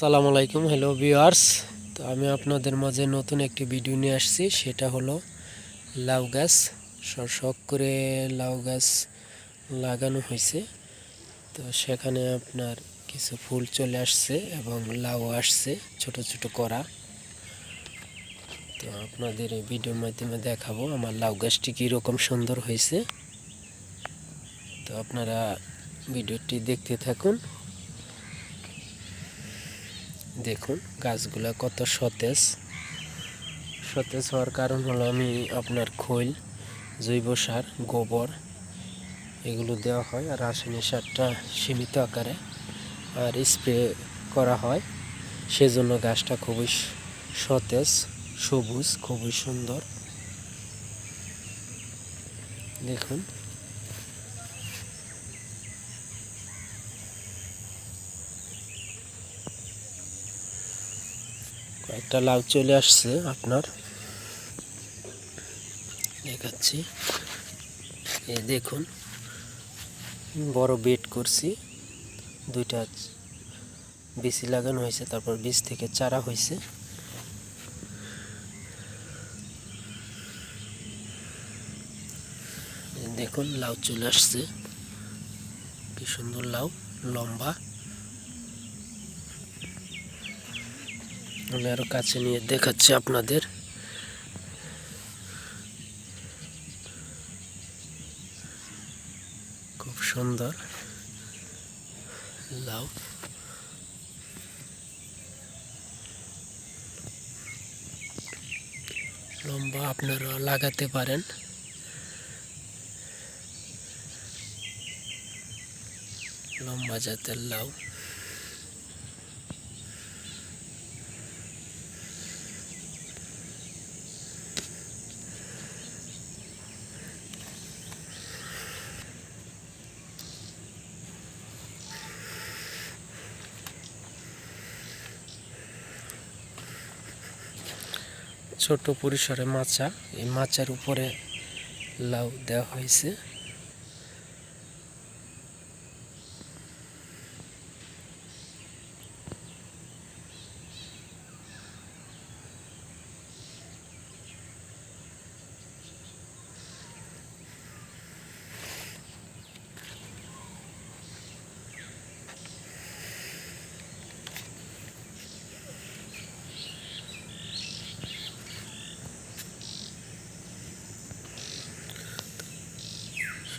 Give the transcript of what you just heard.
সালাম আলাইকুম hello viewers তো আমি আপনাদের মাঝে নতুন একটি ভিডিও নিয়ে আসছি, সেটা হলো লাউ গাছ। শখ করে লাউ গাছ লাগানো হয়েছে। তো সেখানে আপনার কিছু ফুল চলে আসছে এবং লাউ আসছে, ছোট ছোট করা। তো আপনাদের এই ভিডিওর মাধ্যমে দেখাবো আমার লাউ গাছটি কীরকম সুন্দর হয়েছে। তো আপনারা ভিডিওটি দেখতে থাকুন। দেখুন, গাছগুলো কত সতেজ। সতেজ হওয়ার কারণ হলো আমি আপনার খৈল, জৈব সার, গোবর এগুলো দেওয়া হয় আর রাসায়নিক সারটা সীমিত আকারে আর স্প্রে করা হয়। সেজন্য গাছটা খুবই সতেজ, সবুজ, খুবই সুন্দর। দেখুন। কয়েকটা লাউ চলে আসছে আপনার। দেখাচ্ছি। এ দেখুন, বড় বেড করছি। দুইটা বিচি লাগানো হয়েছে, তারপর বীজ থেকে চারা হয়েছে। দেখুন, লাউ চলে আসছে। কি সুন্দর লাউ, লম্বা। আমি আরও কাছে নিয়ে দেখাচ্ছি আপনাদের। খুব সুন্দর। লাউ। লম্বা আপনারা লাগাতে পারেন। লম্বা জাতের লাউ। ছোট পরিসরে মাচা এই মাচার উপরে লাউ দেওয়া হয়েছে।